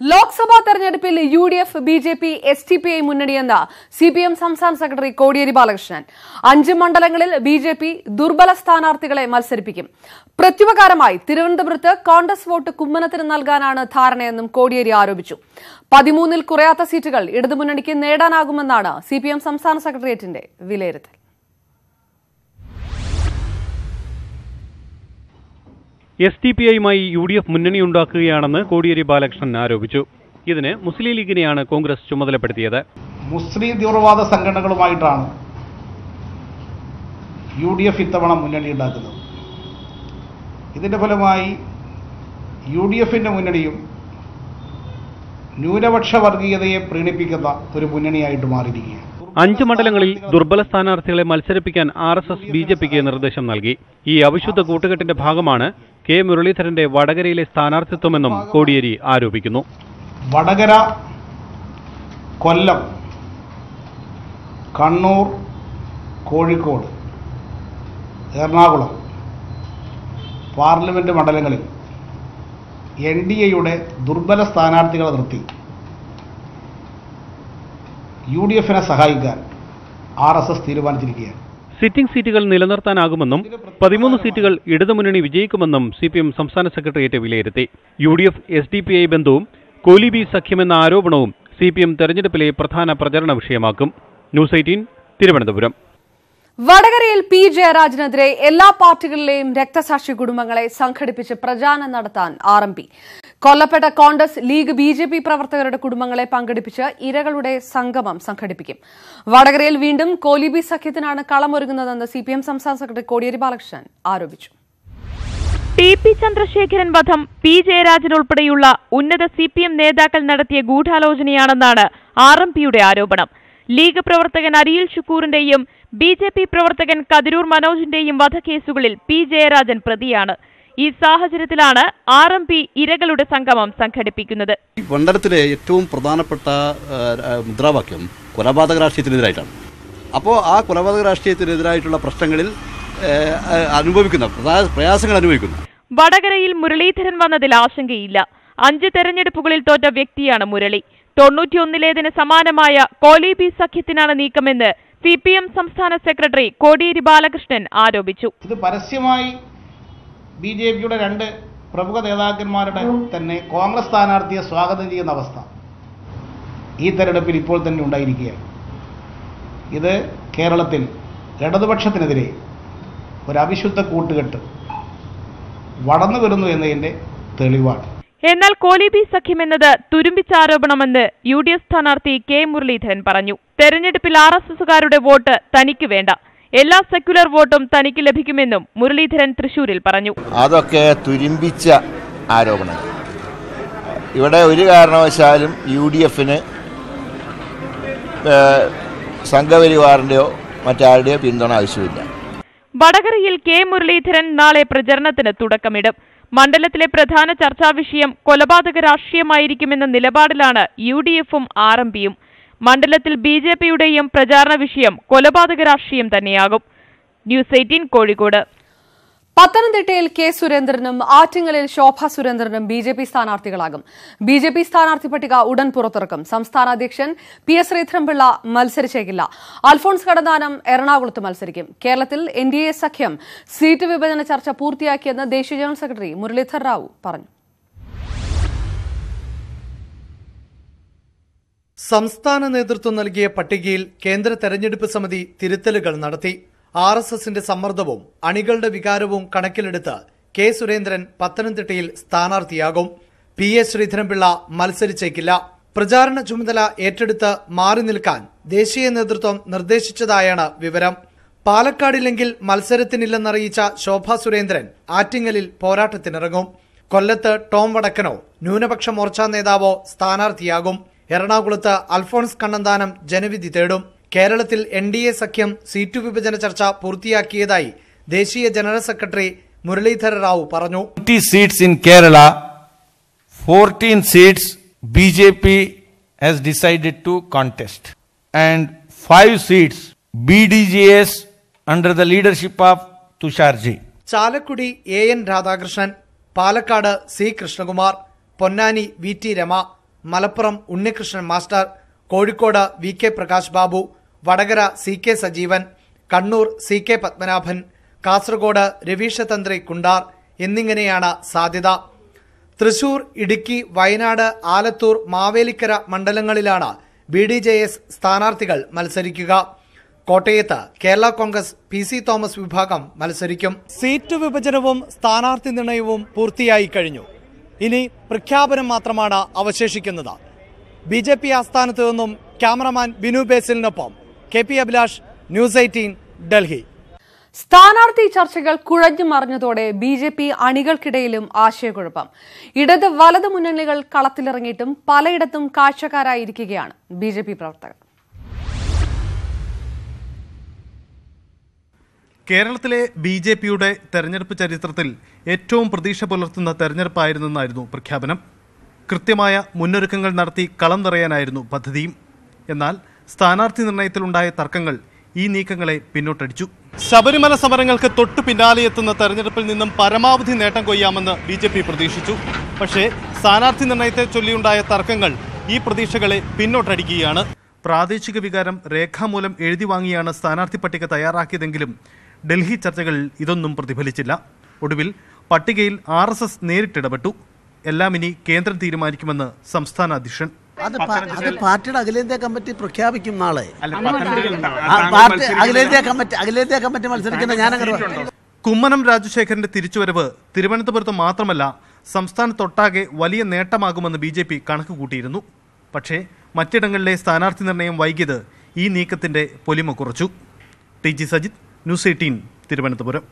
ലോക്സഭാ തെരഞ്ഞെടുപ്പിൽ U D F B J P S D P I മുന്നണിയെന്ന് C P M സംസ്ഥാന secretary Kodiyeri Balakrishnan അഞ്ച് മണ്ഡലങ്ങളിൽ B J P ദുർബല സ്ഥാനാർത്ഥികളെ മത്സരിപ്പിക്കും. പ്രത്യുപകാരമായി തിരുവനന്തപുരത്ത് കോൺഗ്രസ് വോട്ട് കുമ്മനത്തിന് നൽകാനാണ് ധാരണയെന്നും കോടിയേരി ആരോപിച്ചു. പതിമൂന്നിൽ കുറയാത്ത സീറ്റുകൾ ഇടതുമുന്നണിക്ക് നേടാനാകുമെന്നാണ് സി പി എം സംസ്ഥാന സെക്രട്ടേറിയറ്റിന്റെ വിലയിരുത്തൽ. എസ് ടി പി ഐയുമായി യു ഡി എഫ് മുന്നണിയുണ്ടാക്കുകയാണെന്ന് കോടിയേരി ബാലകൃഷ്ണൻ ആരോപിച്ചു. ഇതിന് മുസ്ലിം ലീഗിനെയാണ് കോൺഗ്രസ് ചുമതലപ്പെടുത്തിയത്. മുസ്ലിം തീവ്രവാദ സംഘടനകളുമായിട്ടാണ് യു ഡി എഫ് ഇത്തവണ മുന്നണി ഉണ്ടാക്കുന്നത്. ഇതിന്റെ ഫലമായി യു ഡി എഫിന്റെ മുന്നണിയും ന്യൂനപക്ഷ വർഗീയതയെ പ്രീണിപ്പിക്കുന്ന ഒരു മുന്നണിയായിട്ട് മാറിയിരിക്കുകയാണ്. അഞ്ച് മണ്ഡലങ്ങളിൽ ദുർബല സ്ഥാനാർത്ഥികളെ മത്സരിപ്പിക്കാൻ R S S B J പിക്ക് നിർദ്ദേശം നൽകി. ഈ അവിശുദ്ധ കൂട്ടുകെട്ടിന്റെ ഭാഗമാണ് കെ മുരളീധരന്റെ വടകരയിലെ സ്ഥാനാർത്ഥിത്വമെന്നും കോടിയേരി ആരോപിക്കുന്നു. വടകര കൊല്ലം കണ്ണൂർ കോഴിക്കോട് എറണാകുളം പാർലമെന്റ് മണ്ഡലങ്ങളിൽ എൻ ഡി എയുടെ ദുർബല സ്ഥാനാർത്ഥികളെ നിർത്തി. യു ഡി എഫിനെ സഹായിക്കാൻ ആർ എസ് എസ് തീരുമാനിച്ചിരിക്കുകയാണ്. സിറ്റിംഗ് സീറ്റുകൾ നിലനിർത്താനാകുമെന്നും പതിമൂന്ന് സീറ്റുകൾ ഇടതുമുന്നണി വിജയിക്കുമെന്നും സി പി എം സംസ്ഥാന സെക്രട്ടേറിയറ്റ് വിലയിരുത്തി. U D F S D P I ബന്ധവും കോലിബി സഖ്യമെന്ന ആരോപണവും സി പി എം തെരഞ്ഞെടുപ്പിലെ പ്രധാന പ്രചരണ വിഷയമാക്കും. News eighteen Thiruvananthapuram. വടകരയിൽ പി. ജയരാജനെതിരെ എല്ലാ പാർട്ടികളിലെയും രക്തസാക്ഷി കുടുംബങ്ങളെ സംഘടിപ്പിച്ച് പ്രചാരണം നടത്താൻ ആർ എം പി. കൊല്ലപ്പെട്ട Congress League B J P പ്രവർത്തകരുടെ കുടുംബങ്ങളെ പങ്കെടുപ്പിച്ച് ഇരകളുടെ സംഗമം സംഘടിപ്പിക്കും. വടകരയിൽ വീണ്ടും കോലിബി സഖ്യത്തിനാണ് കളമൊരുങ്ങുന്നതെന്ന് സി പി എം സംസ്ഥാന സെക്രട്ടറി കോടിയേരി ബാലകൃഷ്ണൻ ആരോപിച്ചു. ടി പി ചന്ദ്രശേഖരൻ വധം പി. ജയരാജൻ ഉൾപ്പെടെയുള്ള ഉന്നത സി പി എം നേതാക്കൾ നടത്തിയ ഗൂഢാലോചനയാണെന്നാണ് ആർ എം പിയുടെ ആരോപണം. ലീഗ് പ്രവർത്തകൻ അരിയിൽ ഷുക്കൂറിന്റെയും ബി ജെ പി പ്രവർത്തകൻ കതിരൂർ മനോജിന്റെയും വധക്കേസുകളിൽ പി ജയരാജൻ പ്രതിയാണ്. ഈ സാഹചര്യത്തിലാണ് ആർ എം പി ഇരകളുടെ സംഗമം സംഘടിപ്പിക്കുന്നത്. മണ്ഡലത്തിലെ ഏറ്റവും പ്രധാനപ്പെട്ട മുദ്രാവാക്യം കൊലപാതക രാഷ്ട്രീയത്തിനെതിരായിട്ടാണ് അപ്പോൾ ആ കൊലപാതക രാഷ്ട്രീയത്തിനെതിരായിട്ടുള്ള പ്രശ്നങ്ങളിൽ അനുഭവിക്കുന്ന പ്രയാസങ്ങൾ അനുഭവിക്കുന്നു. വടകരയിൽ മുരളീധരൻ വന്നതിൽ ആശങ്കയില്ല. അഞ്ച് തെരഞ്ഞെടുപ്പുകളിൽ തോറ്റ വ്യക്തിയാണ് മുരളി. തൊണ്ണൂറ്റിയൊന്നിലേതിന് സമാനമായ കോലീബി സഖ്യത്തിനാണ് നീക്കമെന്ന് സി പി എം സംസ്ഥാന സെക്രട്ടറി കോടിയേരി ബാലകൃഷ്ണൻ ആരോപിച്ചു. ഇത് പരസ്യമായി ബി ജെ പിയുടെ രണ്ട് പ്രമുഖ നേതാക്കന്മാരുടെ തന്നെ കോൺഗ്രസ് സ്ഥാനാർത്ഥിയെ സ്വാഗതം ചെയ്യുന്ന അവസ്ഥ ഈ തെരഞ്ഞെടുപ്പിൽ ഇപ്പോൾ തന്നെ ഉണ്ടായിരിക്കുകയാണ്. ഇത് കേരളത്തിൽ ഇടതുപക്ഷത്തിനെതിരെ ഒരു അവിശുദ്ധ കൂട്ടുകെട്ട് വളർന്നു വരുന്നു എന്നതിന്റെ തെളിവാണ്. എന്നാൽ കോലീബി സഖ്യമെന്നത് തുരുമ്പിച്ചാരോപണമെന്ന് യു ഡി എഫ് സ്ഥാനാർത്ഥി കെ മുരളീധരൻ പറഞ്ഞു. തെരഞ്ഞെടുപ്പിൽ ആർ എസ് എസുകാരുടെ വോട്ട് തനിക്ക് വേണ്ട. എല്ലാ സെക്യുലർ വോട്ടും തനിക്ക് ലഭിക്കുമെന്നും മുരളീധരൻ തൃശൂരിൽ പറഞ്ഞു. അതൊക്കെ തുരുമ്പിച്ച ആരോപണങ്ങൾ. ഇവിടെ ഒരു കാരണവശാലും യു ഡി എഫിന് സംഘപരിവാറിന്റെയോ മറ്റാരുടെയോ പിന്തുണ ആവശ്യമില്ല. വടകരയിൽ കെ മുരളീധരൻ നാളെ പ്രചരണത്തിന് തുടക്കമിടും. മണ്ഡലത്തിലെ പ്രധാന ചർച്ചാ വിഷയം കൊലപാതക രാഷ്ട്രീയമായിരിക്കുമെന്ന നിലപാടിലാണ് യു ഡി എഫും ആർ എം പിയും. മണ്ഡലത്തിൽ ബി ജെ പിയുടെയും പ്രചാരണ വിഷയം കൊലപാതക രാഷ്ട്രീയം തന്നെയാകും. News eighteen Kozhikode. പത്തനംതിട്ടയിൽ കെ സുരേന്ദ്രനും ആറ്റിങ്ങലിൽ ശോഭ സുരേന്ദ്രനും ബി ജെ പി സ്ഥാനാർത്ഥികളാകും. ബി ജെ പി സ്ഥാനാർത്ഥി പട്ടിക ഉടൻ പുറത്തിറക്കും. സംസ്ഥാന അധ്യക്ഷൻ പി എസ് ശ്രീധരൻപിള്ള മത്സരിച്ചേക്കില്ല. അൽഫോൺസ് കടന്നാനം എറണാകുളത്ത് മത്സരിക്കും. കേരളത്തിൽ എൻ ഡി എ സഖ്യം സീറ്റ് വിഭജന ചർച്ച പൂർത്തിയാക്കിയെന്ന് ദേശീയ ജനറൽ സെക്രട്ടറി മുരളീധർ റാവു പറഞ്ഞു. സംസ്ഥാന നേതൃത്വം നൽകിയ പട്ടികയിൽ കേന്ദ്ര തെരഞ്ഞെടുപ്പ് സമിതി തിരുത്തലുകൾ നടത്തി. ആർ എസ് എസിന്റെ സമ്മർദ്ദവും അണികളുടെ വികാരവും കണക്കിലെടുത്ത് കെ സുരേന്ദ്രൻ പത്തനംതിട്ടയിൽ സ്ഥാനാർത്ഥിയാകും. പി എസ് ശ്രീധരൻപിള്ള മത്സരിച്ചേക്കില്ല. പ്രചാരണ ചുമതല ഏറ്റെടുത്ത് മാറി നിൽക്കാൻ ദേശീയ നേതൃത്വം നിർദ്ദേശിച്ചതായാണ് വിവരം. പാലക്കാടില്ലെങ്കിൽ മത്സരത്തിനില്ലെന്നറിയിച്ച ശോഭ സുരേന്ദ്രൻ ആറ്റിങ്ങലിൽ പോരാട്ടത്തിനിറങ്ങും. കൊല്ലത്ത് ടോം വടക്കനോ ന്യൂനപക്ഷ മോർച്ചാ നേതാവോ സ്ഥാനാർത്ഥിയാകും. എറണാകുളത്ത് അൽഫോൺസ് കണ്ണന്താനം ജനവിധി തേടും. കേരളത്തിൽ എൻ ഡി എ സഖ്യം സീറ്റു വിഭജന ചർച്ച പൂർത്തിയാക്കിയതായി ദേശീയ ജനറൽ സെക്രട്ടറി മുരളീധര റാവു പറഞ്ഞു. Seats in Kerala fourteen seats B J P has decide to contest and five seats B D J S under the leadership of Thushar ji Chalakudy A N Radhakrishnan Palakkad C Krishnakumar Ponnani V T Rema Malappuram Unnikrishnan master Kozhikode V K Prakash Babu Vadakara C K Sajeevan Kannur C K Padmanabhan Kasaragod Raveesha Thantri Kuntar എന്നിങ്ങനെയാണ് സാധ്യത. തൃശൂർ ഇടുക്കി വയനാട് ആലത്തൂർ മാവേലിക്കര മണ്ഡലങ്ങളിലാണ് B D J S സ്ഥാനാർത്ഥികൾ മത്സരിക്കുക. കോട്ടയത്ത് Kerala Congress P C Thomas വിഭാഗം മത്സരിക്കും. Seat വിഭജനവും സ്ഥാനാർത്ഥി നിർണയവും പൂർത്തിയായി കഴിഞ്ഞു. ഇനി പ്രഖ്യാപനം മാത്രമാണ് അവശേഷിക്കുന്നത്. ബി ജെ പി ആസ്ഥാനത്ത് നിന്നും cameraman Binu ബേസിലിനൊപ്പം K P Abhilash news eighteen Delhi. സ്ഥാനാർത്ഥി ചർച്ചകൾ കുഴഞ്ഞു മറിഞ്ഞതോടെ ബി ജെ പി അണികൾക്കിടയിലും ആശയക്കുഴപ്പം. ഇടത് വലത് മുന്നണികൾ കളത്തിലിറങ്ങിയിട്ടും പലയിടത്തും കാഴ്ചക്കാരായിരിക്കുകയാണ് ബി ജെ പി പ്രവർത്തകർ. കേരളത്തിലെ ബി ജെ പിയുടെ തെരഞ്ഞെടുപ്പ് ചരിത്രത്തിൽ ഏറ്റവും പ്രതീക്ഷ പുലർത്തുന്ന തെരഞ്ഞെടുപ്പായിരുന്നെന്നായിരുന്നു പ്രഖ്യാപനം. കൃത്യമായ മുന്നൊരുക്കങ്ങൾ നടത്തി കളം നിറയാനായിരുന്നു പദ്ധതിയും. എന്നാൽ സ്ഥാനാർത്ഥി നിർണയത്തിലുണ്ടായ തർക്കങ്ങൾ ഈ നീക്കങ്ങളെ പിന്നോട്ടടിച്ചു. ശബരിമല സമരങ്ങൾക്ക് തൊട്ടു പിന്നാലെ എത്തുന്ന തെരഞ്ഞെടുപ്പിൽ നിന്നും പരമാവധി നേട്ടം കൊയ്യാമെന്ന് ബി ജെ പി പ്രതീക്ഷിച്ചു. പക്ഷേ സ്ഥാനാർത്ഥി നിർണയത്തെ ചൊല്ലിയുണ്ടായ തർക്കങ്ങൾ ഈ പ്രതീക്ഷകളെ പിന്നോട്ടടിക്കുകയാണ്. പ്രാദേശിക വികാരം രേഖാമൂലം എഴുതി വാങ്ങിയാണ് സ്ഥാനാർത്ഥി പട്ടിക തയ്യാറാക്കിയതെങ്കിലും ഡൽഹി ചർച്ചകളിൽ ഇതൊന്നും പ്രതിഫലിച്ചില്ല. ഒടുവിൽ പട്ടികയിൽ ആർ എസ് എസ് നേരിട്ടിടപെട്ടു. എല്ലാം ഇനി കേന്ദ്രം തീരുമാനിക്കുമെന്ന് സംസ്ഥാന അധ്യക്ഷൻ. അത് പാർട്ടിയുടെ അഖിലേന്ത്യാ കമ്മിറ്റി പ്രഖ്യാപിക്കും നാളെ. ആ, പാർട്ടി അഖിലേന്ത്യാ കമ്മിറ്റി അഖിലേന്ത്യാ കമ്മിറ്റി മത്സരിക്കുന്ന ഞാൻ കുമ്മനം രാജശേഖരന്റെ തിരിച്ചുവരവ് തിരുവനന്തപുരത്ത് മാത്രമല്ല സംസ്ഥാനത്തൊട്ടാകെ വലിയ നേട്ടമാകുമെന്ന് ബി ജെ പി കണക്ക് കൂട്ടിയിരുന്നു. പക്ഷേ മറ്റിടങ്ങളിലെ സ്ഥാനാർത്ഥി നിർണയം വൈകിയത് ഈ നീക്കത്തിന്റെ പൊലിമ കുറച്ചു. T G Sajith news eighteen Thiruvananthapuram.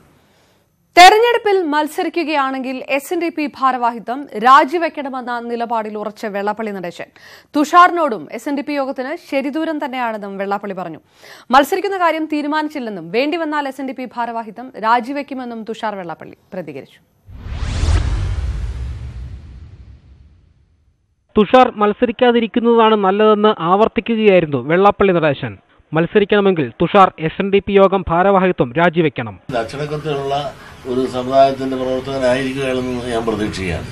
തെരഞ്ഞെടുപ്പിൽ മത്സരിക്കുകയാണെങ്കിൽ എസ് എൻ ഡി പി ഭാരവാഹിത്വം രാജിവെക്കണമെന്ന നിലപാടിൽ ഉറച്ച വെള്ളാപ്പള്ളി നടേശൻ. തുഷാറിനോടും എസ് എൻ ഡി പി യോഗത്തിന് ശരിദൂരം തന്നെയാണെന്നും വെള്ളാപ്പള്ളി പറഞ്ഞു. മത്സരിക്കുന്ന കാര്യം തീരുമാനിച്ചില്ലെന്നും വേണ്ടിവന്നാൽ എസ് എൻ ഡി പി ഭാരവാഹിത്വം രാജിവെക്കുമെന്നും തുഷാർ വെള്ളാപ്പള്ളി പ്രതികരിച്ചു. തുഷാർ മത്സരിക്കാതിരിക്കുന്നതാണ് നല്ലതെന്ന് ആവർത്തിക്കുകയായിരുന്നു Vellappally Natesan. മത്സരിക്കണമെങ്കിൽ Thushar S N D P യോഗം ഭാരവാഹിത്വം രാജിവെക്കണം. അച്ചടക്കത്തിലുള്ള ഒരു സമുദായത്തിന്റെ പ്രവർത്തകനായിരിക്കുകയാണെന്ന് ഞാൻ പ്രതീക്ഷിക്കുകയാണ്.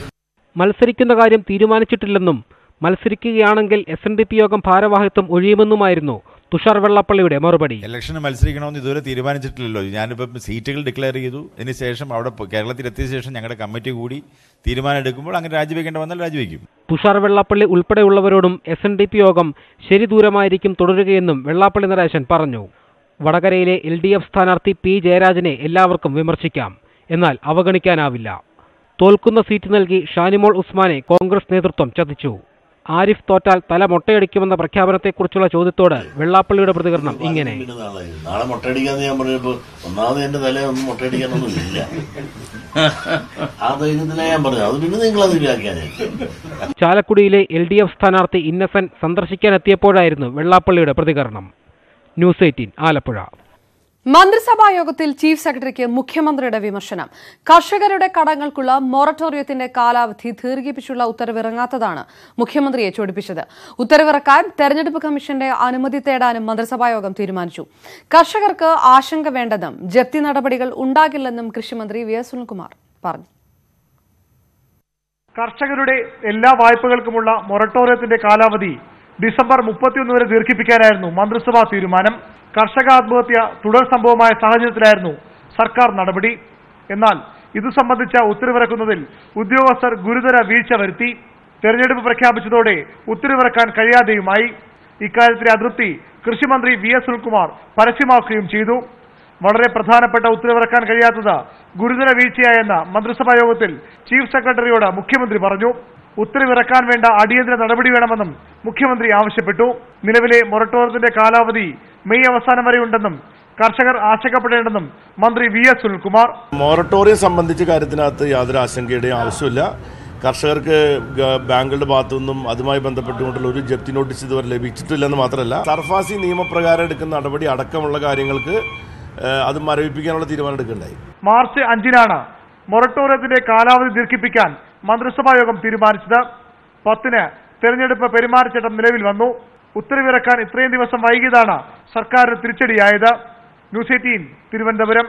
മത്സരിക്കുന്ന കാര്യം തീരുമാനിച്ചിട്ടില്ലെന്നും മത്സരിക്കുകയാണെങ്കിൽ എസ് എൻ ഡി പി യോഗം ഭാരവാഹിത്വം ഒഴിയുമെന്നുമായിരുന്നു തുഷാർ വെള്ളപ്പള്ളിയുടെ മറുപടി. ഇലക്ഷന് മത്സരിക്കണമെന്ന് ഇതുവരെ തീരുമാനിച്ചിട്ടില്ലല്ലോ. ഞാനിപ്പം സീറ്റുകൾ ഡിക്ലെയർ ചെയ്തു. അതിന് ശേഷം അവിടെ കേരളത്തിൽ കേരളത്തിലെത്തിയ ശേഷം ഞങ്ങളുടെ കമ്മിറ്റി കൂടി തീരുമാനം എടുക്കുമ്പോൾ അങ്ങനെ രാജിവെക്കേണ്ട വന്നാൽ രാജിവെക്കും. തുഷാർ വെള്ളാപ്പള്ളി ഉൾപ്പെടെയുള്ളവരോടും എസ് എൻ ഡി പി യോഗം ശരി ദൂരമായിരിക്കും തുടരുകയെന്നും വെള്ളാപ്പള്ളി നടേശൻ പറഞ്ഞു. വടകരയിലെ എൽ ഡി എഫ് സ്ഥാനാർത്ഥി പി ജയരാജനെ എല്ലാവർക്കും വിമർശിക്കാം. എന്നാൽ അവഗണിക്കാനാവില്ല. തോൽക്കുന്ന സീറ്റ് നൽകി ഷാനിമോൾ ഉസ്മാനെ കോൺഗ്രസ് നേതൃത്വം ചതിച്ചു. ആരിഫ് തോറ്റാൽ തല മൊട്ടയടിക്കുമെന്ന പ്രഖ്യാപനത്തെക്കുറിച്ചുള്ള ചോദ്യത്തോട് വെള്ളാപ്പള്ളിയുടെ പ്രതികരണം ഇങ്ങനെ. നാളെ. മുട്ടയടിക്കാന്ന് ഞാൻ ഒന്നാമത് എന്റെ തലയൊന്നും മുട്ടയടിക്കാനൊന്നും ഇല്ല. ആ ധൈര്യത്തിലാണ് ഞാൻ പറഞ്ഞത്. അത് പിന്നെ നിങ്ങൾ അത് ചാലക്കുടിയിലെ എൽ ഡി എഫ് സ്ഥാനാർത്ഥി ഇന്നസെന്റ് സന്ദർശിക്കാനെത്തിയപ്പോഴായിരുന്നു വെള്ളാപ്പള്ളിയുടെ പ്രതികരണം. News eighteen Alappuzha. മന്ത്രിസഭാ യോഗത്തിൽ ചീഫ് സെക്രട്ടറിക്ക് മുഖ്യമന്ത്രിയുടെ വിമർശനം. കർഷകരുടെ കടങ്ങൾക്കുള്ള മൊറട്ടോറിയത്തിന്റെ കാലാവധി ദീർഘിപ്പിച്ചുള്ള ഉത്തരവിറങ്ങാത്തതാണ് മുഖ്യമന്ത്രിയെ ചൊടിപ്പിച്ചത്. ഉത്തരവിറക്കാൻ തെരഞ്ഞെടുപ്പ് കമ്മീഷന്റെ അനുമതി തേടാനും മന്ത്രിസഭാ യോഗം തീരുമാനിച്ചു. കർഷകർക്ക് ആശങ്ക വേണ്ടെന്നും ജപ്തി നടപടികൾ ഉണ്ടാകില്ലെന്നും കൃഷിമന്ത്രി വി എസ് സുനിൽകുമാർ പറഞ്ഞു. കർഷകരുടെ എല്ലാ വായ്പകൾക്കുമുള്ള മൊറട്ടോറിയത്തിന്റെ കാലാവധി ഡിസംബർ മുപ്പത്തിയൊന്ന് വരെ ദീർഘിപ്പിക്കാനായിരുന്നു മന്ത്രിസഭാ തീരുമാനം. കർഷക ആത്മഹത്യ തുടർ സംഭവമായ സാഹചര്യത്തിലായിരുന്നു സർക്കാർ നടപടി. എന്നാൽ ഇതു സംബന്ധിച്ച ഉത്തരവിറക്കുന്നതിൽ ഉദ്യോഗസ്ഥർ ഗുരുതര വീഴ്ച വരുത്തി തെരഞ്ഞെടുപ്പ് പ്രഖ്യാപിച്ചതോടെ ഉത്തരവിറക്കാൻ കഴിയാതെയുമായി. ഇക്കാര്യത്തിലെ അതൃപ്തി കൃഷിമന്ത്രി വി എസ് സുനിൽകുമാർ പരസ്യമാക്കുകയും ചെയ്തു. വളരെ പ്രധാനപ്പെട്ട ഉത്തരവിറക്കാൻ കഴിയാത്തത് ഗുരുതര വീഴ്ചയായെന്ന് മന്ത്രിസഭാ യോഗത്തിൽ ചീഫ് സെക്രട്ടറിയോട് മുഖ്യമന്ത്രി പറഞ്ഞു. ഉത്തരവിറക്കാൻ വേണ്ട അടിയന്തര നടപടി വേണമെന്നും മുഖ്യമന്ത്രി ആവശ്യപ്പെട്ടു. നിലവിലെ മൊറട്ടോറിയത്തിന്റെ കാലാവധി മെയ് അവസാനം വരെ ഉണ്ടെന്നും കർഷകർ ആശങ്കപ്പെടേണ്ടെന്നും മന്ത്രി വി എസ് സുനിൽകുമാർ. മൊറട്ടോറിയം സംബന്ധിച്ച കാര്യത്തിനകത്ത് യാതൊരു ആശങ്കയുടെയും ആവശ്യമില്ല. കർഷകർക്ക് ബാങ്കുകളുടെ ഭാഗത്തു നിന്നും അതുമായി ബന്ധപ്പെട്ടുകൊണ്ടുള്ള ഒരു ജപ്തി നോട്ടീസ് ഇതുവരെ ലഭിച്ചിട്ടില്ലെന്ന് മാത്രമല്ല സർഫാസി നിയമപ്രകാരം എടുക്കുന്ന നടപടി അടക്കമുള്ള കാര്യങ്ങൾക്ക് അത് മരവിപ്പിക്കാനുള്ള തീരുമാനം എടുക്കുകയുണ്ടായി. മാർച്ച് അഞ്ചിനാണ് മൊറട്ടോറിയത്തിന്റെ കാലാവധി ദീർഘിപ്പിക്കാൻ മന്ത്രിസഭാ യോഗം തീരുമാനിച്ചത്. പത്തിന് തെരഞ്ഞെടുപ്പ് പെരുമാറ്റച്ചട്ടം നിലവിൽ വന്നു. ഉത്തരവിറക്കാൻ ഇത്രയും ദിവസം വൈകിയതാണ് സർക്കാരിന് തിരിച്ചടിയായത്. News eighteen Thiruvananthapuram.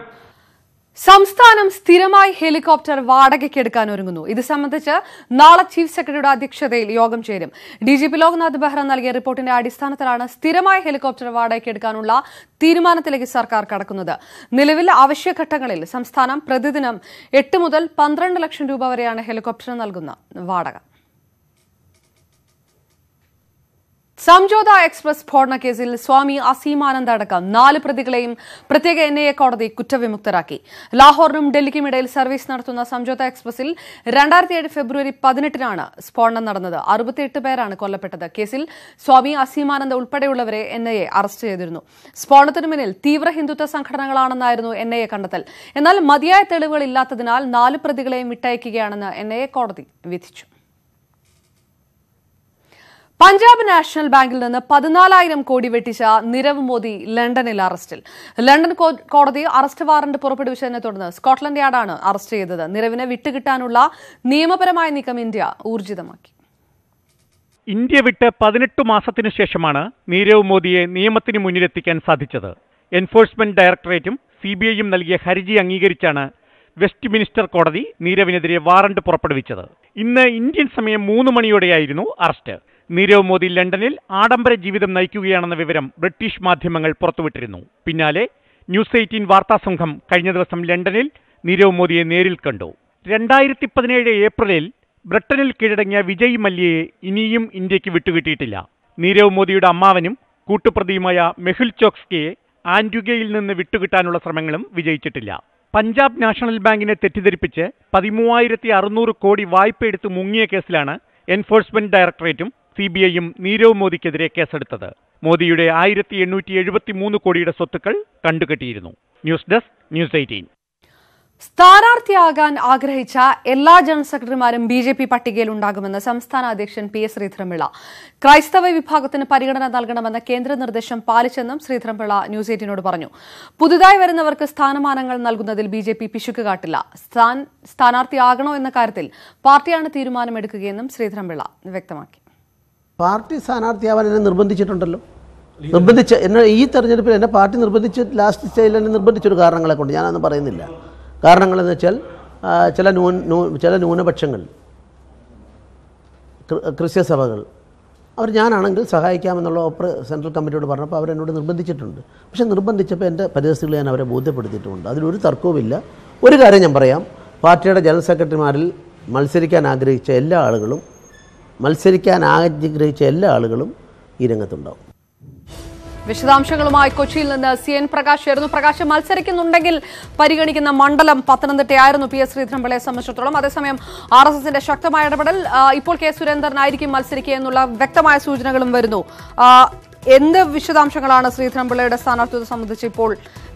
സംസ്ഥാനം സ്ഥിരമായി ഹെലികോപ്റ്റർ വാടകയ്ക്കെടുക്കാൻ ഒരുങ്ങുന്നു. ഇത് സംബന്ധിച്ച് നാളെ ചീഫ് സെക്രട്ടറിയുടെ അധ്യക്ഷതയിൽ യോഗം ചേരും. D G P Loknath Behera നൽകിയ റിപ്പോർട്ടിന്റെ അടിസ്ഥാനത്തിലാണ് സ്ഥിരമായ ഹെലികോപ്റ്റർ വാടകയ്ക്കെടുക്കാനുള്ള തീരുമാനത്തിലേക്ക് സർക്കാർ കടക്കുന്നത്. നിലവിൽ അവശ്യഘട്ടങ്ങളിൽ സംസ്ഥാനം പ്രതിദിനം എട്ട് മുതൽ പന്ത്രണ്ട് ലക്ഷം രൂപ വരെയാണ് ഹെലികോപ്റ്റർ നൽകുന്ന വാടക. സംജോത എക്സ്പ്രസ് സ്ഫോടന കേസിൽ സ്വാമി അസീമാനന്ദ അടക്കം നാല് പ്രതികളെയും പ്രത്യേക എൻ ഐ എ കോടതി കുറ്റവിമുക്തരാക്കി. ലാഹോറിനും ഡൽഹിക്കും ഇടയിൽ സർവീസ് നടത്തുന്ന സംജോത എക്സ്പ്രസിൽ രണ്ടായിരത്തി ഏഴ് ഫെബ്രുവരി പതിനെട്ടിനാണ് സ്ഫോടനം നടന്നത്. അറുപത്തിയെട്ട് പേരാണ് കൊല്ലപ്പെട്ടത്. കേസിൽ സ്വാമി അസീമാനന്ദ ഉൾപ്പെടെയുള്ളവരെ എൻ ഐ എ അറസ്റ്റ് ചെയ്തിരുന്നു. സ്ഫോടനത്തിന് മുന്നിൽ തീവ്ര ഹിന്ദുത്വ സംഘടനകളാണെന്നായിരുന്നു എൻ ഐ എ കണ്ടെത്തൽ. എന്നാൽ മതിയായ തെളിവുകൾ ഇല്ലാത്തതിനാൽ നാല് പ്രതികളെയും വിട്ടയക്കുകയാണെന്ന് എൻ ഐ എ കോടതി വിധിച്ചു. പഞ്ചാബ് നാഷണൽ ബാങ്കിൽ നിന്ന് പതിനാലായിരം കോടി വെട്ടിച്ച നിരവ് മോദി ലണ്ടനിൽ അറസ്റ്റിൽ. ലണ്ടൻ കോടതി അറസ്റ്റ് വാറന്റ് പുറപ്പെടുവിച്ചതിനെ തുടർന്ന് സ്കോട്ട്ലൻഡ് യാർഡാണ് അറസ്റ്റ് ചെയ്തത്. നിരവിനെ വിട്ടുകിട്ടാനുള്ള നിയമപരമായ നീക്കം ഇന്ത്യ ഊർജിതമാക്കി. ഇന്ത്യ വിട്ട് പതിനെട്ട് മാസത്തിനു ശേഷമാണ് നീരവ് മോദിയെ നിയമത്തിന് മുന്നിലെത്തിക്കാൻ സാധിച്ചത്. എൻഫോഴ്സ്മെന്റ് ഡയറക്ടറേറ്റും സി ബി ഐയും നൽകിയ ഹർജി അംഗീകരിച്ചാണ് വെസ്റ്റ് മിനിസ്റ്റർ കോടതി നീരവിനെതിരെ വാറണ്ട് പുറപ്പെടുവിച്ചത്. ഇന്ന് ഇന്ത്യൻ സമയം മൂന്ന് മണിയോടെയായിരുന്നു അറസ്റ്റ്. നീരവ് മോദി ലണ്ടനിൽ ആഡംബര ജീവിതം നയിക്കുകയാണെന്ന വിവരം ബ്രിട്ടീഷ് മാധ്യമങ്ങൾ പുറത്തുവിട്ടിരുന്നു. പിന്നാലെ ന്യൂസ് എയ്റ്റീൻ വാർത്താ സംഘം കഴിഞ്ഞ ദിവസം ലണ്ടനിൽ നീരവ് മോദിയെ നേരിൽ കണ്ടു. രണ്ടായിരത്തി പതിനേഴ് ഏപ്രിലിൽ ബ്രിട്ടനിൽ കീഴടങ്ങിയ വിജയ് മല്യയെ ഇനിയും ഇന്ത്യയ്ക്ക് വിട്ടുകിട്ടിയിട്ടില്ല. നീരവ് മോദിയുടെ അമ്മാവനും കൂട്ടുപ്രതിയുമായ മെഹുൽ ചോക്സ്കിയെ ആന്റുഗയിൽ നിന്ന് വിട്ടുകിട്ടാനുള്ള ശ്രമങ്ങളും വിജയിച്ചിട്ടില്ല. പഞ്ചാബ് നാഷണൽ ബാങ്കിനെ തെറ്റിദ്ധരിപ്പിച്ച് പതിമൂവായിരത്തി അറുന്നൂറ് കോടി വായ്പ എടുത്ത് മുങ്ങിയ കേസിലാണ് എൻഫോഴ്സ്മെന്റ് ഡയറക്ടറേറ്റും സി ബി ഐയും നീരവ് മോദിക്കെതിരെ കേസെടുത്തത്. മോദിയുടെ ആയിരത്തി എണ്ണൂറ്റി എഴുപത്തി മൂന്ന് കോടിയുടെ സ്വത്തുക്കൾ കണ്ടുകെട്ടിയിരുന്നു. News desk news eighteen. സ്ഥാനാർത്ഥിയാകാൻ ആഗ്രഹിച്ച എല്ലാ ജനറൽ സെക്രട്ടറിമാരും ബി ജെ പി പട്ടികയിൽ ഉണ്ടാകുമെന്ന് സംസ്ഥാന അധ്യക്ഷൻ പി എസ് ശ്രീധരൻപിള്ള. ക്രൈസ്തവ വിഭാഗത്തിന് പരിഗണന നൽകണമെന്ന കേന്ദ്ര നിർദ്ദേശം പാലിച്ചെന്നും ശ്രീധരൻപിള്ള ന്യൂസ് എയ്റ്റീനോട് പറഞ്ഞു. പുതുതായി വരുന്നവർക്ക് സ്ഥാനമാനങ്ങൾ നൽകുന്നതിൽ ബി ജെ പി പിശുക്ക് കാട്ടില്ല. സ്ഥാൻ- സ്ഥാനാർത്ഥിയാകണോ എന്ന കാര്യത്തിൽ പാർട്ടിയാണ് തീരുമാനമെടുക്കുകയെന്നും ശ്രീധരൻപിള്ള വ്യക്തമാക്കി. പാർട്ടി സ്ഥാനാർത്ഥിയാവാൻ എന്നെ നിർബന്ധിച്ചിട്ടുണ്ടല്ലോ. നിർബന്ധിച്ച എന്നെ ഈ തെരഞ്ഞെടുപ്പിൽ എന്നെ പാർട്ടി നിർബന്ധിച്ച് ലാസ്റ്റ് സ്റ്റേജിൽ എന്നെ നിർബന്ധിച്ചൊരു കാരണങ്ങളെ കൊണ്ട് ഞാനൊന്നും പറയുന്നില്ല. കാരണങ്ങളെന്ന് വെച്ചാൽ ചില ന്യൂ ചില ന്യൂനപക്ഷങ്ങൾ സഭകൾ അവർ ഞാനാണെങ്കിൽ സഹായിക്കാമെന്നുള്ള ഓപ്പർ സെൻട്രൽ കമ്മിറ്റിയോട് പറഞ്ഞപ്പോൾ അവരെന്നോട് നിർബന്ധിച്ചിട്ടുണ്ട്. പക്ഷേ നിർബന്ധിച്ചപ്പോൾ എന്റെ പരിസ്ഥിതികൾ ഞാൻ അവരെ ബോധ്യപ്പെടുത്തിയിട്ടുമുണ്ട്. അതിലൊരു തർക്കവുമില്ല ഒരു കാര്യം ഞാൻ പറയാം പാർട്ടിയുടെ ജനറൽ സെക്രട്ടറിമാരിൽ മത്സരിക്കാൻ ആഗ്രഹിച്ച എല്ലാ ആളുകളും മത്സരിക്കാൻ ആഗ്രഹിച്ച എല്ലാ ആളുകളും ഈ രംഗത്തുണ്ടാവും. വിശദാംശങ്ങളുമായി കൊച്ചിയിൽ നിന്ന് സി എൻ പ്രകാശ് ആയിരുന്നു പ്രകാശ് മത്സരിക്കുന്നുണ്ടെങ്കിൽ പരിഗണിക്കുന്ന മണ്ഡലം പത്തനംതിട്ടയായിരുന്നു പി എസ് ശ്രീധരൻപിള്ളയെ സംബന്ധിച്ചിടത്തോളം. അതേസമയം ആർ എസ് എസിന്റെ ശക്തമായ ഇടപെടൽ ഇപ്പോൾ കെ സുരേന്ദ്രനായിരിക്കും മത്സരിക്കുക എന്നുള്ള വ്യക്തമായ സൂചനകളും വരുന്നു. എന്ത് വിശദാംശങ്ങളാണ് ശ്രീധരൻപിള്ളയുടെ സ്ഥാനാർത്ഥിത്വം സംബന്ധിച്ച് ഇപ്പോൾ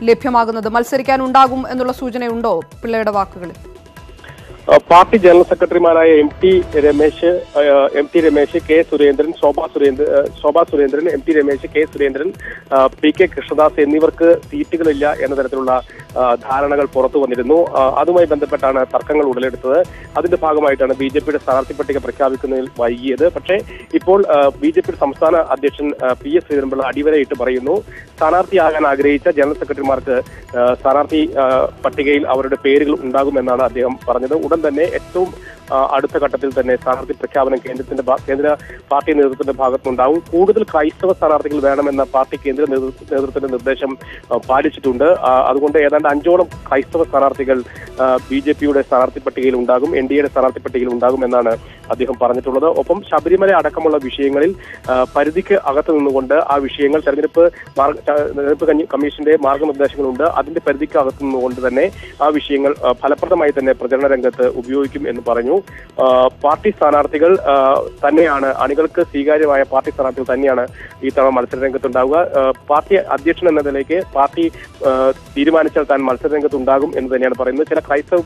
ലഭ്യമാകുന്നത്? മത്സരിക്കാനുണ്ടാകും എന്നുള്ള സൂചനയുണ്ടോ പിള്ളയുടെ വാക്കുകളിൽ? പാർട്ടി ജനറൽ സെക്രട്ടറിമാരായ M T Ramesh M T Ramesh K Surendran Shobha Surendran Shobha Surendran M T Ramesh K Surendran P K Krishnadas എന്നിവർക്ക് സീറ്റുകളില്ല എന്ന തരത്തിലുള്ള ധാരണകൾ പുറത്തു വന്നിരുന്നു. അതുമായി ബന്ധപ്പെട്ടാണ് തർക്കങ്ങൾ ഉടലെടുത്തത്. അതിന്റെ ഭാഗമായിട്ടാണ് ബി ജെ പിയുടെ സ്ഥാനാർത്ഥി പട്ടിക പ്രഖ്യാപിക്കുന്നതിൽ വൈകിയത്. പക്ഷേ ഇപ്പോൾ ബി ജെ പി സംസ്ഥാന അധ്യക്ഷൻ പി എസ് ശ്രീധരൻപിള്ള അടിവരയിട്ട് പറയുന്നു. സ്ഥാനാർത്ഥിയാകാൻ ആഗ്രഹിച്ച ജനറൽ സെക്രട്ടറിമാർക്ക് സ്ഥാനാർത്ഥി പട്ടികയിൽ അവരുടെ പേരുകൾ ഉണ്ടാകുമെന്നാണ് അദ്ദേഹം പറഞ്ഞത്. ഉടൻ തന്നെ ഏറ്റവും അടുത്ത ഘട്ടത്തിൽ തന്നെ സ്ഥാനാർത്ഥി പ്രഖ്യാപനം കേന്ദ്രത്തിന്റെ കേന്ദ്ര പാർട്ടി നേതൃത്വത്തിന്റെ ഭാഗത്തുനിന്നുണ്ടാവും. കൂടുതൽ ക്രൈസ്തവ സ്ഥാനാർത്ഥികൾ വേണമെന്ന പാർട്ടി കേന്ദ്ര നേതൃത്വ- നേതൃത്വത്തിന്റെ നിർദ്ദേശം പാലിച്ചിട്ടുണ്ട്. അതുകൊണ്ട് ഏതാണ്ട് അഞ്ചോളം ക്രൈസ്തവ സ്ഥാനാർത്ഥികൾ ബി ജെ പിയുടെ സ്ഥാനാർത്ഥി പട്ടികയിൽ ഉണ്ടാകും എൻ ഡി എയുടെ സ്ഥാനാർത്ഥി പട്ടികയിൽ ഉണ്ടാകും എന്നാണ് അദ്ദേഹം പറഞ്ഞിട്ടുള്ളത്. ഒപ്പം ശബരിമല അടക്കമുള്ള വിഷയങ്ങളിൽ പരിധിക്ക് അകത്ത് നിന്നുകൊണ്ട് ആ വിഷയങ്ങൾ തെരഞ്ഞെടുപ്പ് തെരഞ്ഞെടുപ്പ് കമ്മീഷന്റെ മാർഗനിർദ്ദേശങ്ങളുണ്ട് അതിന്റെ പരിധിക്ക് അകത്ത് നിന്നുകൊണ്ട് തന്നെ ആ വിഷയങ്ങൾ ഫലപ്രദമായി തന്നെ പ്രചരണ രംഗത്ത് ഉപയോഗിക്കും എന്ന് പറഞ്ഞു. പാർട്ടി സ്ഥാനാർത്ഥികൾ തന്നെയാണ് അണികൾക്ക് സ്വീകാര്യമായ പാർട്ടി സ്ഥാനാർത്ഥികൾ തന്നെയാണ് ഈ തവണ മത്സരരംഗത്തുണ്ടാവുക. പാർട്ടി അധ്യക്ഷൻ എന്ന നിലയ്ക്ക് പാർട്ടി തീരുമാനിച്ചാൽ താൻ മത്സര രംഗത്ത് ഉണ്ടാകും എന്ന് തന്നെയാണ് പറയുന്നത്. ചില ക്രൈസ്തവ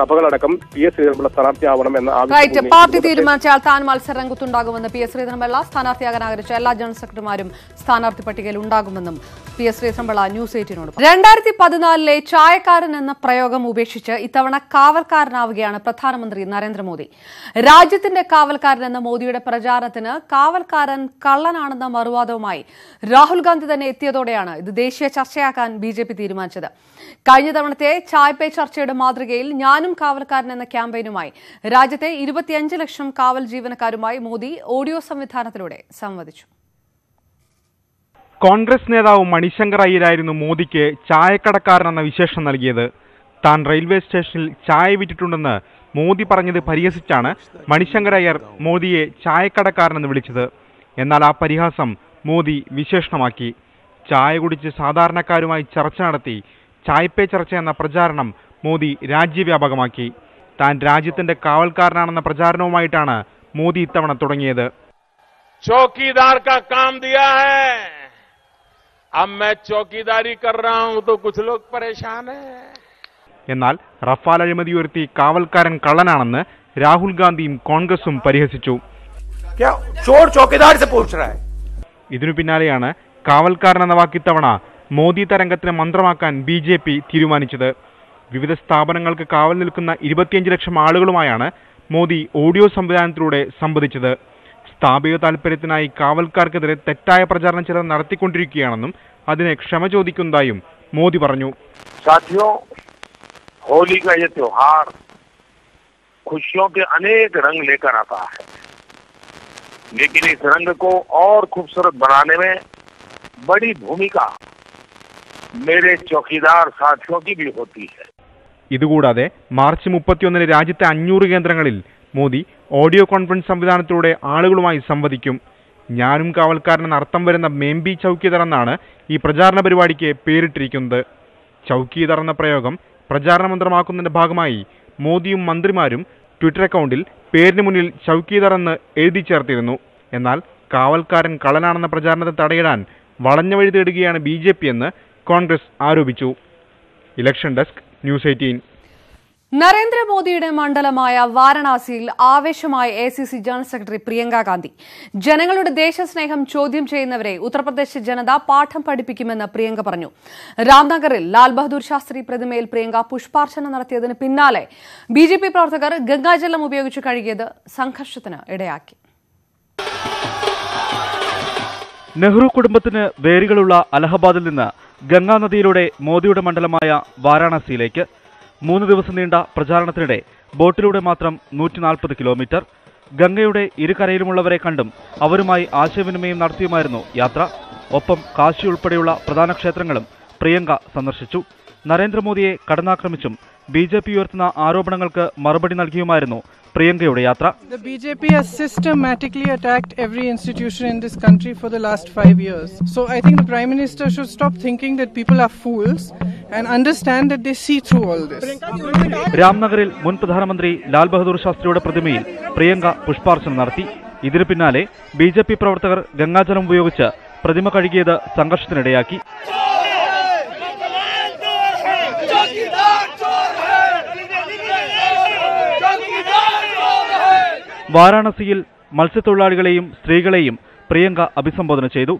സഭകളടക്കം പി എസ് ശ്രീധരൻപിള്ള സ്ഥാനാർത്ഥിയാവണം എന്ന ആവശ്യം പാർട്ടി തീരുമാനിച്ചാൽ താൻ മത്സരരംഗത്തുണ്ടാകുമെന്ന് പി എസ് ശ്രീധരൻപിള്ള സ്ഥാനാർത്ഥിയാകാൻ ആഗ്രഹിച്ച എല്ലാ ജനറൽ സെക്രട്ടറിമാരും സ്ഥാനാർത്ഥി പട്ടികയിൽ ഉണ്ടാകുമെന്നും പി എസ് ശ്രീധരൻപിള്ള ന്യൂസ് എയ്റ്റിനോട്. രണ്ടായിരത്തി പതിനാലിലെ ചായക്കാരൻ എന്ന പ്രയോഗം ഉപേക്ഷിച്ച് ഇത്തവണ കാവൽക്കാരനാവുകയാണ് പ്രധാനമന്ത്രി നരേന്ദ്രമോദി. രാജ്യത്തിന്റെ കാവൽക്കാരൻ എന്ന മോദിയുടെ പ്രചാരണത്തിന് കാവൽക്കാരൻ കള്ളനാണെന്ന മറുവാദവുമായി രാഹുൽ ഗാന്ധി തന്നെ എത്തിയതോടെയാണ് ഇത് ദേശീയ ചർച്ചയാക്കാൻ ബി ജെ പി തീരുമാനിച്ചത്. കഴിഞ്ഞ തവണത്തെ ചായ് പേ ചർച്ചയുടെ മാതൃകയിൽ ഞാനും കാവൽക്കാരൻ എന്ന ക്യാമ്പയിനുമായി രാജ്യത്തെ ഇരുപത്തിയഞ്ച് ലക്ഷം കാവൽ ജീവനക്കാരുമായി മോദി ഓഡിയോ സംവിധാനത്തിലൂടെ സംവദിച്ചു. കോൺഗ്രസ് നേതാവ് മണിശങ്കർ അയ്യരായിരുന്നു മോദിക്ക് ചായക്കടക്കാരനെന്ന വിശേഷം നൽകിയത്. താൻ റെയിൽവേ സ്റ്റേഷനിൽ ചായ വിറ്റിട്ടുണ്ടെന്ന് മോദി പറഞ്ഞത് പരിഹസിച്ചാണ് മണിശങ്കർ അയ്യർ മോദിയെ ചായക്കടക്കാരനെന്ന് വിളിച്ചത്. എന്നാൽ ആ പരിഹാസം മോദി വിശേഷണമാക്കി. ചായ കുടിച്ച് സാധാരണക്കാരുമായി ചർച്ച നടത്തി ചായ്പേ ചർച്ച എന്ന പ്രചാരണം മോദി രാജ്യവ്യാപകമാക്കി. താൻ രാജ്യത്തിന്റെ കാവൽക്കാരനാണെന്ന പ്രചാരണവുമായിട്ടാണ് മോദി ഇത്തവണ തുടങ്ങിയത്. ചോക്കിദാർ കാം ദിയാ ഹൈ अब मैं चौकीदारी कर रहा हूं तो कुछ लोग परेशान हैं എന്നാൽ റഫാൽ അഴിമതി ഉയർത്തി കാവൽക്കാരൻ കള്ളനാണെന്ന് രാഹുൽ ഗാന്ധിയും കോൺഗ്രസും പരിഹസിച്ചു क्या चोर चौकीदार से पूछ रहा है ഇതിനു പിന്നാലെയാണ് കാവൽക്കാരൻ എന്ന വാക്കിത്തവണ മോദി തരംഗത്തിന് മന്ത്രമാക്കാൻ ബി ജെ പി തീരുമാനിച്ചത് വിവിധ സ്ഥാപനങ്ങൾക്ക് കാവൽ നിൽക്കുന്ന ഇരുപത്തിയഞ്ച് ലക്ഷം ആളുകളുമായാണ് മോദി ഓഡിയോ സംവിധാനത്തിലൂടെ സംവദിച്ചത് സ്ഥാപിക താൽപര്യത്തിനായി കാവൽക്കാർക്കെതിരെ തെറ്റായ പ്രചാരണം ചിലർ നടത്തിക്കൊണ്ടിരിക്കുകയാണെന്നും അതിനെ ക്ഷമ ചോദിക്കുന്നതായും മോദി പറഞ്ഞു साथियों होली का ये त्योहार खुशियों के अनेक रंग लेकर आता है लेकिन इस रंग को और खूबसूरत बनाने में बड़ी भूमिका मेरे चौकीदार साथियों की भी होती है ഇതുകൂടാതെ മാർച്ച് മുപ്പത്തിയൊന്നിന് രാജ്യത്തെ അഞ്ഞൂറ് കേന്ദ്രങ്ങളിൽ മോദി ഓഡിയോ കോൺഫറൻസ് സംവിധാനത്തിലൂടെ ആളുകളുമായി സംവദിക്കും. ഞാനും കാവൽക്കാരനെന്ന് അർത്ഥം വരുന്ന മേംബി ചൗക്കിദർ എന്നാണ് ഈ പ്രചാരണ പരിപാടിക്ക് പേരിട്ടിരിക്കുന്നത്. ചൗക്കിദർ എന്ന പ്രയോഗം പ്രചാരണ മന്ത്രമാക്കുന്നതിന്റെ ഭാഗമായി മോദിയും മന്ത്രിമാരും ട്വിറ്റർ അക്കൗണ്ടിൽ പേരിന് മുന്നിൽ ചൗക്കിദർ എന്ന് എഴുതി ചേർത്തിരുന്നു. എന്നാൽ കാവൽക്കാരൻ കളനാണെന്ന പ്രചാരണത്തെ തടയിടാൻ വളഞ്ഞ വഴി തേടുകയാണ് ബി ജെ പി എന്ന് കോൺഗ്രസ് ആരോപിച്ചു. Election desk news eighteen. നരേന്ദ്രമോദിയുടെ മണ്ഡലമായ വാരണാസിയിൽ ആവേശമായ A C C general secretary Priyanka Gandhi. ജനങ്ങളുടെ ദേശസ്നേഹം ചോദ്യം ചെയ്യുന്നവരെ ഉത്തർപ്രദേശ് ജനത പാഠം പഠിപ്പിക്കുമെന്ന് പ്രിയങ്ക പറഞ്ഞു. രാംനഗറിൽ ലാൽ ബഹദൂർ ശാസ്ത്രി പ്രതിമയിൽ പ്രിയങ്ക പുഷ്പാർച്ചന നടത്തിയതിന് പിന്നാലെ ബി ജെ പി പ്രവർത്തകർ ഗംഗാജലം ഉപയോഗിച്ച് കഴുകിയത് സംഘർഷത്തിന് ഇടയാക്കി. നെഹ്റു കുടുംബത്തിന് വേരുകളുള്ള അലഹബാദിൽ നിന്ന് ഗംഗാനദിയിലൂടെ മോദിയുടെ മണ്ഡലമായ വാരാണസിയിലേക്ക് മൂന്ന് ദിവസം നീണ്ട പ്രചാരണത്തിനിടെ ബോട്ടിലൂടെ മാത്രം നൂറ്റി നാൽപ്പത് കിലോമീറ്റർ ഗംഗയുടെ ഇരുകരയിലുമുള്ളവരെ കണ്ടും അവരുമായി ആശയവിനിമയം നടത്തിയുമായിരുന്നു യാത്ര. ഒപ്പം കാശി ഉൾപ്പെടെയുള്ള പ്രധാന ക്ഷേത്രങ്ങളും പ്രിയങ്ക സന്ദർശിച്ചു. നരേന്ദ്രമോദിയെ കടന്നാക്രമിച്ചും ബി ജെ പി ഉയർത്തുന്ന ആരോപണങ്ങൾക്ക് മറുപടി നൽകിയുമായിരുന്നു പ്രിയങ്കയുടെ യാത്ര The BJP has systematically attacked every institution in this country for the last five years. So I think the Prime Minister should stop thinking that people are fools and understand that they see through all this. രാംനഗറിൽ മുൻ പ്രധാനമന്ത്രി ലാൽ ബഹദൂർ ശാസ്ത്രിയുടെ പ്രതിമയിൽ പ്രിയങ്ക പുഷ്പാർച്ചന നടത്തി ഇതിനു പിന്നാലെ B പ്രവർത്തകർ ഗംഗാജലം ഉപയോഗിച്ച് പ്രതിമ കഴുകിയത് സംഘർഷത്തിനിടയാക്കി വാരാണസിയിൽ മത്സ്യത്തൊഴിലാളികളെയും സ്ത്രീകളെയും പ്രിയങ്ക അഭിസംബോധന ചെയ്തു.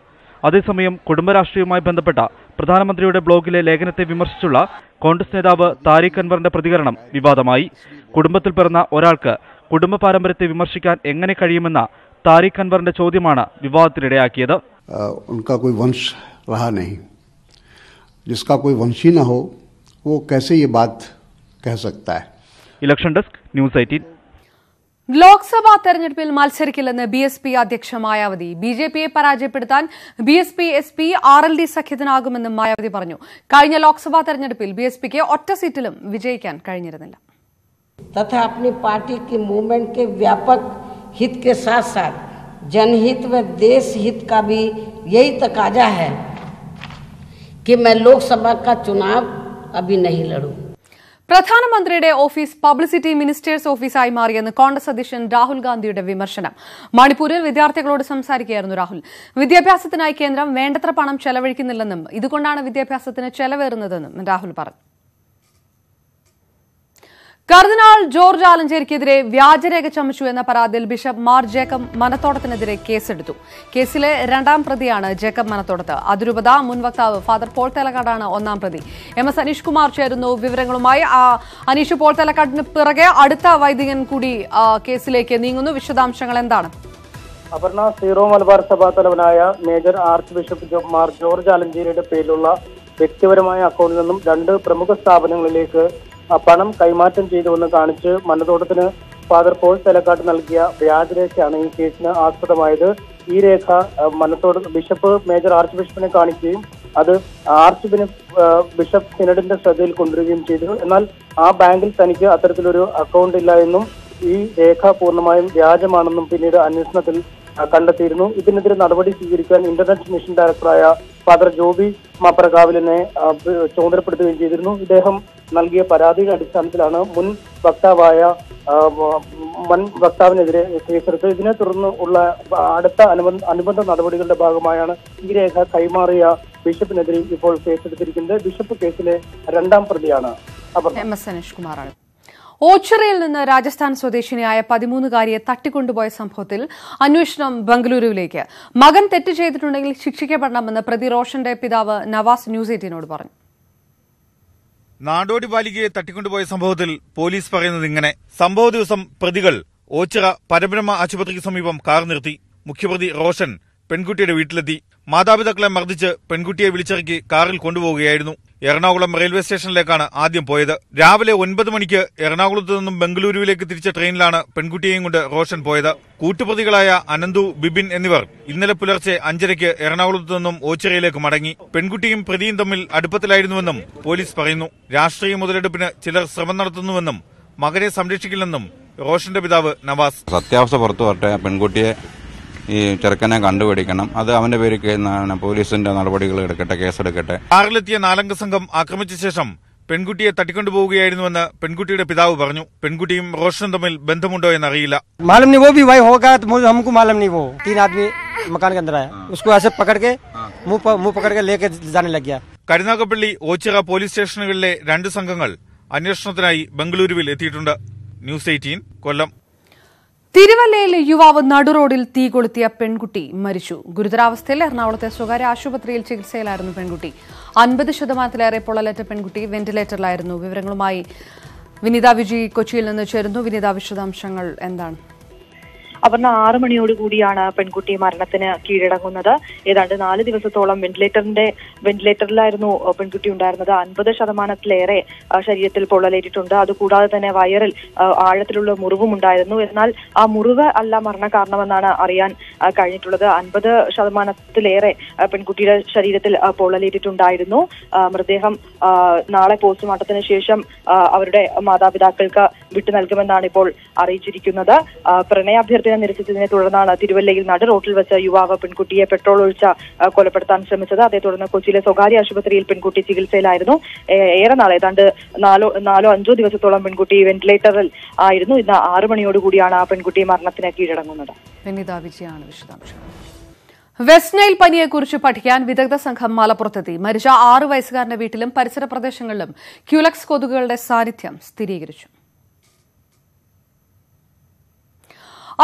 അതേസമയം കുടുംബരാഷ്ട്രീയവുമായി ബന്ധപ്പെട്ട പ്രധാനമന്ത്രിയുടെ ബ്ലോഗിലെ ലേഖനത്തെ വിമർശിച്ചുള്ള കോൺഗ്രസ് നേതാവ് താരിഖ് അൻവറിന്റെ പ്രതികരണം വിവാദമായി. കുടുംബത്തിൽ പിറന്ന ഒരാൾക്ക് കുടുംബ പാരമ്പര്യത്തെ വിമർശിക്കാൻ എങ്ങനെ കഴിയുമെന്ന താരിഖ് അൻവറിന്റെ ചോദ്യമാണ് വിവാദത്തിനിടയാക്കിയത്. Election desk news eighteen. Lok Sabha തെരഞ്ഞെടുപ്പിൽ മത്സരിക്കില്ലെന്ന് ബി എസ് പി അധ്യക്ഷ മായാവതി ബി ജെ പിയെ പരാജയപ്പെടുത്താൻ B S P S P R L D സഖ്യത്തിനാകുമെന്നും Mayawati പറഞ്ഞു കഴിഞ്ഞ ലോക്സഭാ തെരഞ്ഞെടുപ്പിൽ ബി എസ് പിക്ക് ഒറ്റ സീറ്റിലും വിജയിക്കാൻ കഴിഞ്ഞിരുന്നില്ല तथा अपनी पार्टी की मूवमेंट के व्यापक हित के साथ साथ जनहित व देश हित का भी यही तकाजा है कि मैं लोकसभा का चुनाव अभी नहीं लड़ूं പ്രധാനമന്ത്രിയുടെ ഓഫീസ് പബ്ലിസിറ്റി മിനിസ്റ്റേഴ്സ് ഓഫീസായി മാറിയെന്ന് കോൺഗ്രസ് അധ്യക്ഷൻ രാഹുൽ ഗാന്ധിയുടെ വിമർശനം. മണിപ്പൂരിൽ വിദ്യാർത്ഥികളോട് സംസാരിക്കുകയായിരുന്നു രാഹുൽ. വിദ്യാഭ്യാസത്തിനായി കേന്ദ്രം വേണ്ടത്ര പണം ചെലവഴിക്കുന്നില്ലെന്നും ഇതുകൊണ്ടാണ് വിദ്യാഭ്യാസത്തിന് ചെലവേറുന്നതെന്നും രാഹുൽ പറഞ്ഞു. കർദിനാൾ ജോർജ് ആലഞ്ചേരിക്കെതിരെ വ്യാജരേഖ ചമച്ചു എന്ന പരാതിയിൽ ബിഷപ്പ് മാർ ജേക്കബ് മനത്തോടത്തിനെതിരെ കേസെടുത്തു. കേസിലെ രണ്ടാം പ്രതിയാണ് ജേക്കബ് മനത്തോടത്ത് അതിരൂപത മുൻ വക്താവ് ഫാദർ പോൾ തെലക്കാടാണ് ഒന്നാം പ്രതി. എം എസ് അനീഷ് കുമാർ ചേരുന്നു വിവരങ്ങളുമായി. അനീഷ് പോൾ തലക്കാടിന് പിറകെ അടുത്ത വൈദികൻ കൂടി കേസിലേക്ക് നീങ്ങുന്നു. വിശദാംശങ്ങൾ എന്താണ്? അപർണ സീറോ മലബാർ സഭാ തലവനായ major archbishop Mar George ആലഞ്ചേരിയുടെ പേരിലുള്ള വ്യക്തിപരമായ അക്കൗണ്ടിൽ നിന്നും രണ്ട് പ്രമുഖ സ്ഥാപനങ്ങളിലേക്ക് പണം കൈമാറ്റം ചെയ്തുവെന്ന് കാണിച്ച് മനതോട്ടത്തിന് ഫാദർ പോൾ തലക്കാട്ട് നൽകിയ വ്യാജരേഖയാണ് ഈ കേസിന് ആസ്പദമായത്. ഈ രേഖ മനത്തോട് ബിഷപ്പ് മേജർ ആർച്ച് ബിഷപ്പിനെ കാണിക്കുകയും അത് ആർച്ച് ബിഷപ്പ് സിനഡിന്റെ ശ്രദ്ധയിൽ കൊണ്ടുവരികയും ചെയ്തു. എന്നാൽ ആ ബാങ്കിൽ തനിക്ക് അത്തരത്തിലൊരു അക്കൗണ്ട് ഇല്ല എന്നും ഈ രേഖ പൂർണമായും വ്യാജമാണെന്നും പിന്നീട് അന്വേഷണത്തിൽ കണ്ടെത്തിയിരുന്നു. ഇതിനെതിരെ നടപടി സ്വീകരിക്കാൻ ഇന്റർനെറ്റ് മിഷൻ ഡയറക്ടറായ ഫാദർ ജോബി മാപ്രകാവിലിനെ ആ, ചുമതലപ്പെടുത്തുകയും ചെയ്തിരുന്നു. ഇദ്ദേഹം നൽകിയ പരാതിയുടെ അടിസ്ഥാനത്തിലാണ് മുൻ വക്താവായ മുൻ വക്താവിനെതിരെ കേസെടുത്ത് ഇതിനെ തുടർന്ന് ഉള്ള അടുത്ത അനുബന്ധ അനുബന്ധ നടപടികളുടെ ഭാഗമായാണ് ഈ രേഖ കൈമാറിയ ബിഷപ്പിനെതിരെ ഇപ്പോൾ കേസെടുത്തിരിക്കുന്നത്. ബിഷപ്പ് കേസിലെ രണ്ടാം പ്രതിയാണ് എം എസ് അനീഷ് കുമാറാണ്. ഓച്ചിറയിൽ നിന്ന് രാജസ്ഥാൻ സ്വദേശിനിയായ പതിമൂന്നുകാരിയെ തട്ടിക്കൊണ്ടുപോയ സംഭവത്തിൽ അന്വേഷണം ബംഗളൂരുവിലേക്ക്. മകൻ തെറ്റ് ചെയ്തിട്ടുണ്ടെങ്കിൽ ശിക്ഷിക്കപ്പെടണമെന്ന് പ്രതി റോഷന്റെ പിതാവ് നവാസ് ന്യൂസ് എയ്റ്റീനോട് പറഞ്ഞു. നാടോടി ബാലികയെ തട്ടിക്കൊണ്ടുപോയ സംഭവത്തിൽ പോലീസ് പറയുന്നത് ഇങ്ങനെ. സംഭവ ദിവസം പ്രതികൾ ഓച്ചിറ പരബ്രഹ്മ ആശുപത്രിക്ക് സമീപം കാർ നിർത്തി. മുഖ്യപ്രതി റോഷൻ പെൺകുട്ടിയുടെ വീട്ടിലെത്തി. മാതാപിതാക്കളെ മർദ്ദിച്ച് പെൺകുട്ടിയെ വിളിച്ചിറക്കി കാറിൽ കൊണ്ടുപോവുകയായിരുന്നു. എറണാകുളം റെയിൽവേ സ്റ്റേഷനിലേക്കാണ് ആദ്യം പോയത്. രാവിലെ ഒൻപത് മണിക്ക് എറണാകുളത്ത് നിന്നും ബംഗളൂരുവിലേക്ക് തിരിച്ച ട്രെയിനിലാണ് പെൺകുട്ടിയെയും കൊണ്ട് റോഷൻ പോയത്. കൂട്ടുപ്രതികളായ അനന്തു ബിബിൻ എന്നിവർ ഇന്നലെ പുലർച്ചെ അഞ്ചരയ്ക്ക് എറണാകുളത്ത് നിന്നും ഓച്ചിറയിലേക്ക് മടങ്ങി. പെൺകുട്ടിയും പ്രതിയും തമ്മിൽ അടുപ്പത്തിലായിരുന്നുവെന്നും പോലീസ് പറയുന്നു. രാഷ്ട്രീയ മുതലെടുപ്പിന് ചിലർ ശ്രമം നടത്തുന്നുവെന്നും മകനെ സംരക്ഷിക്കില്ലെന്നും റോഷന്റെ പിതാവ് നവാസ്. സത്യാവസ്ഥ പുറത്തു വരട്ടെ. പെൺകുട്ടിയെ ഈ ചെറുക്കനെ കണ്ടുപിടിക്കണം അത് അവന്റെ പേരിൽ കേ- ന- പോലീസിന്റെ നടപടികൾ എടുക്കട്ടെ കേസെടുക്കട്ടെ കാറിലെത്തിയ നാലംഗ സംഘം ആക്രമിച്ച ശേഷം പെൺകുട്ടിയെ തട്ടിക്കൊണ്ടുപോവുകയായിരുന്നുവെന്ന് പെൺകുട്ടിയുടെ പിതാവ് പറഞ്ഞു പെൺകുട്ടിയും റോഷനും തമ്മിൽ ബന്ധമുണ്ടോ എന്നറിയില്ല मालूम नहीं वो भी वही होगा तो मुझे- हमको मालूम नहीं वो तीन आदमी मकान के अंदर आया उसको ऐसे पकड़ के मुंह प- मुंह पकड़ के लेके जाने लग गया കരുനാഗപ്പള്ളി ഓച്ചിറ പോലീസ് സ്റ്റേഷനുകളിലെ രണ്ട് സംഘങ്ങൾ അന്വേഷണത്തിനായി ബംഗളൂരുവിൽ എത്തിയിട്ടുണ്ട് ന്യൂസ് എയ്റ്റീൻ കൊല്ലം തിരുവല്ലയിൽ യുവാവ് നടുറോഡിൽ തീ കൊളുത്തിയ പെൺകുട്ടി മരിച്ചു. ഗുരുതരാവസ്ഥയിൽ എറണാകുളത്തെ സ്വകാര്യ ആശുപത്രിയിൽ ചികിത്സയിലായിരുന്നു പെൺകുട്ടി. അൻപത് ശതമാനത്തിലേറെ പൊള്ളലേറ്റ പെൺകുട്ടി വെന്റിലേറ്ററിലായിരുന്നു. വിവരങ്ങളുമായി വിനിത വിജി കൊച്ചിയിൽ നിന്ന് ചേരുന്നു. വിനിത വിശദാംശങ്ങൾ എന്താണ്? അപർണ ആറ് മണിയോട് കൂടിയാണ് പെൺകുട്ടി മരണത്തിന് കീഴടങ്ങുന്നത്. ഏതാണ്ട് നാല് ദിവസത്തോളം വെന്റിലേറ്ററിന്റെ വെന്റിലേറ്ററിലായിരുന്നു പെൺകുട്ടി ഉണ്ടായിരുന്നത്. അൻപത് ശതമാനത്തിലേറെ ശരീരത്തിൽ പൊള്ളലേറ്റിട്ടുണ്ട്. അതുകൂടാതെ തന്നെ വയറിൽ ആഴത്തിലുള്ള മുറിവും ഉണ്ടായിരുന്നു. എന്നാൽ ആ മുറിവ് അല്ല മരണ കാരണമെന്നാണ് അറിയാൻ കഴിഞ്ഞിട്ടുള്ളത്. അൻപത് ശതമാനത്തിലേറെ പെൺകുട്ടിയുടെ ശരീരത്തിൽ പൊള്ളലേറ്റിട്ടുണ്ടായിരുന്നു. മൃതദേഹം നാളെ പോസ്റ്റ്മോർട്ടത്തിന് ശേഷം അവരുടെ മാതാപിതാക്കൾക്ക് വിട്ടു നൽകുമെന്നാണ് ഇപ്പോൾ അറിയിച്ചിരിക്കുന്നത്. അഹ് പ്രണയാഭ്യർത്ഥന നിരസിച്ചതിനെ തുടർന്നാണ് തിരുവല്ലയിൽ നട റോട്ടിൽ വെച്ച യുവാവ് പെൺകുട്ടിയെ പെട്രോൾ ഒഴിച്ച കൊലപ്പെടുത്താൻ ശ്രമിച്ചത്. അതേ തുടർന്ന് കൊച്ചിയിലെ സ്വകാര്യ ആശുപത്രിയിൽ പെൺകുട്ടി ചികിത്സയിലായിരുന്നു. ഏറെ നാൾ ഏതാണ്ട് നാലോ നാലോ അഞ്ചോ ദിവസത്തോളം പെൺകുട്ടി വെന്റിലേറ്ററിൽ ആയിരുന്നു. ഇന്ന് ആറു മണിയോടുകൂടിയാണ് ആ പെൺകുട്ടി മരണത്തിന് കീഴടങ്ങുന്നത്. വെസ്റ്റ് നൈൽ പനിയെക്കുറിച്ച് പഠിക്കാൻ വിദഗ്ധ സംഘം മലപ്പുറത്തെത്തി. മരിച്ച ആറു വയസ്സുകാരന്റെ വീട്ടിലും പരിസര പ്രദേശങ്ങളിലും ക്യുലക്സ് കൊതുകുകളുടെ സാന്നിധ്യം സ്ഥിരീകരിച്ചു.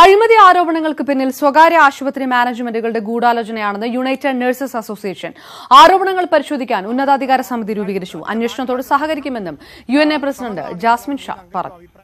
അഴിമതി ആരോപണങ്ങൾക്ക് പിന്നിൽ സ്വകാര്യ ആശുപത്രി മാനേജ്മെന്റുകളുടെ ഗൂഢാലോചനയാണെന്ന് യുണൈറ്റഡ് നഴ്സസ് അസോസിയേഷൻ. ആരോപണങ്ങൾ പരിശോധിക്കാൻ ഉന്നതാധികാര സമിതി രൂപീകരിച്ചു. അന്വേഷണത്തോട് സഹകരിക്കുമെന്നും യു പ്രസിഡന്റ് ജാസ്മിൻ ഷാ പറഞ്ഞു.